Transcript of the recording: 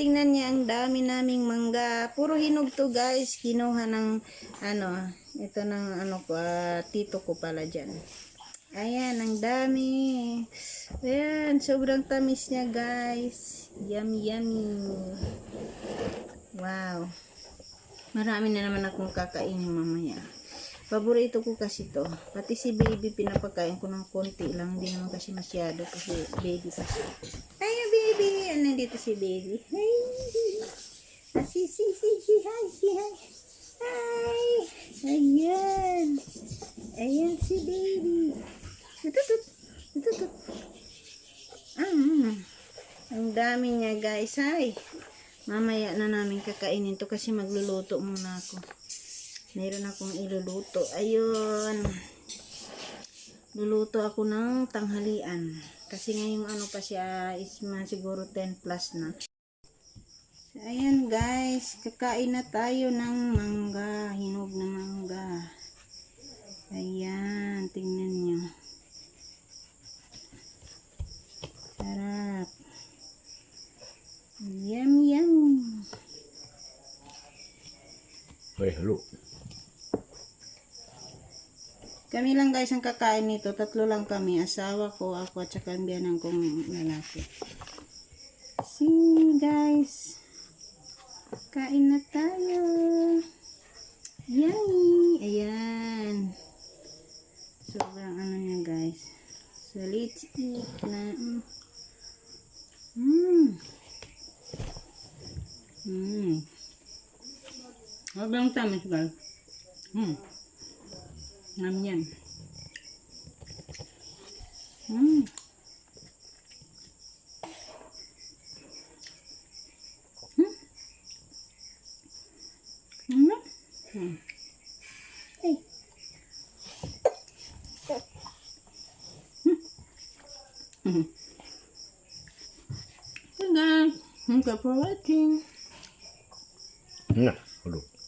tingnan niya ang dami naming mangga. Puro hinog to guys. Kinuha ng ano, ito ng ano ko, ah, tito ko pala dyan. Ayan, ang dami. Ayan, sobrang tamis niya guys. Yummy, yummy. Wow. Marami na naman akong kakainin mamaya. Paborito ko kasi to. Pati si baby pinapakain ko ng konti lang. Hindi naman kasi masyado kasi baby kasi. Ay, baby! Ano dito si baby? Ay! Ah, si, si, si, si, hi, si, hi. Hi! Ayan! Ayan si baby. Tututut! Tututut! Ah, ang dami niya guys. Hi! Mamaya na namin kakainin to kasi magluluto muna ako. Meron akong iluluto. Ayun. Luluto ako ng tanghalian. Kasi ngayong ano pa siya is siguro 10 plus na. So, ayan guys. Kakain na tayo ng mangga. Hinog na mangga. Ayan. Tingnan nyo. Sarap. Yum, yum. Ay, halo. Kami lang guys ang kakain nito. Tatlo lang kami. Asawa ko, ako at saka ang biyanan kong lalaki. See guys. Kain na tayo. Yummy. Ayan. Sobrang ano niya guys. So let's eat na. Mmm. Mmm. Sobrang tamis guys. Mmm. น้ำเย็นอืม Thank you for watching. Yeah, look.